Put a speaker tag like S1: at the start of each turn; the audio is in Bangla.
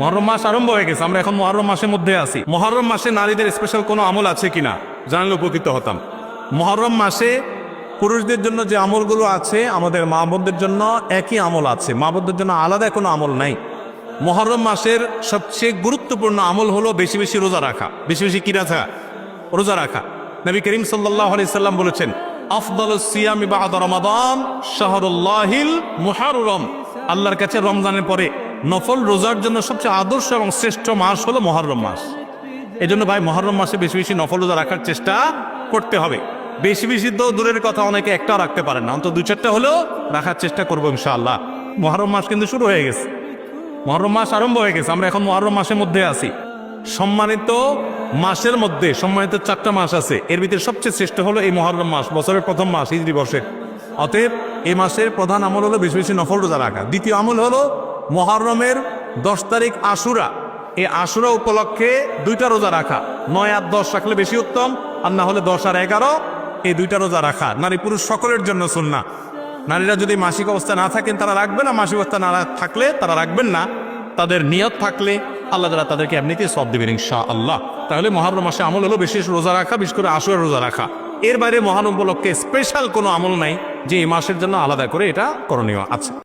S1: মহরম মাস আরম্ভ হয়ে গেছে, আমরা এখন মহরম মাসের মধ্যে আছি। মহরম মাসে নারীদের স্পেশাল কোনো আমল আছে কিনা? জানলে উপকৃত হতাম। মহরম মাসে পুরুষদের জন্য যে আমলগুলো আছে, আমাদের মা বোনদের জন্য একই আমল আছে। মা বোনদের জন্য আলাদা কোনো আমল নাই। মহরম মাসের সবচেয়ে গুরুত্বপূর্ণ আমল হলো বেশি বেশি রোজা রাখা। বেশি বেশি কি রাখা? রোজা রাখা। নবী করিম সাল্লাহ সাল্লাম বলেছেন আফদল সিয়ামি শাহরুল্লাহিল মুহাররম। আল্লাহর কাছে রমজানের পরে নফল রোজার জন্য সবচেয়ে আদর্শ এবং শ্রেষ্ঠ মাস হলো মহরম মাস। এই জন্য ভাই, মহরম মাসে বেশি বেশি নফল রোজা রাখার চেষ্টা করতে হবে। বেশি বেশি তো দূরের কথা অনেকে একটাও রাখতে পারেন না। অন্তত দু চারটা হলেও রাখার চেষ্টা করব ইনশাআল্লাহ। মহরম মাস কিন্তু শুরু হয়ে গেছে। মহরম মাস আরম্ভ হয়ে গেছে। আমরা এখন মহরম মাসের মধ্যে আছি। সম্মানিত মাসের মধ্যে, সম্মানিত চারটা মাস আছে। এর ভিতরে সবচেয়ে শ্রেষ্ঠ হলো এই মহরম মাস, বছরের প্রথম মাস হিজরি বর্ষের। অতএব এই মাসের প্রধান আমল হলো বেশি বেশি নফল রোজা রাখা। দ্বিতীয় আমল হলো মহরমের দশ তারিখ আশুরা। এই আশুরা উপলক্ষে দুইটা রোজা রাখা। নয় আর দশ রাখলে বেশি উত্তম, আর না হলে দশ আর এগারো, এই দুইটা রোজা রাখা। নারী পুরুষ সকলের জন্য সুন্না নারীরা যদি মাসিক অবস্থা না থাকেন, তারা রাখবেন না। মাসিক অবস্থা না থাকলে তারা রাখবেন না। তাদের নিয়ত থাকলে আল্লাহ তারা তাদেরকে এমনিতেই সব দেবেন ইনশা আল্লাহ তাহলে মহারম মাসে আমল হলো বিশেষ রোজা রাখা, বিশেষ করে আশুরের রোজা রাখা। এর বাইরে মহারম উপলক্ষে স্পেশাল কোনো আমল নাই। যে এই মাসের জন্য আলাদা করে এটা করণীয় আছে।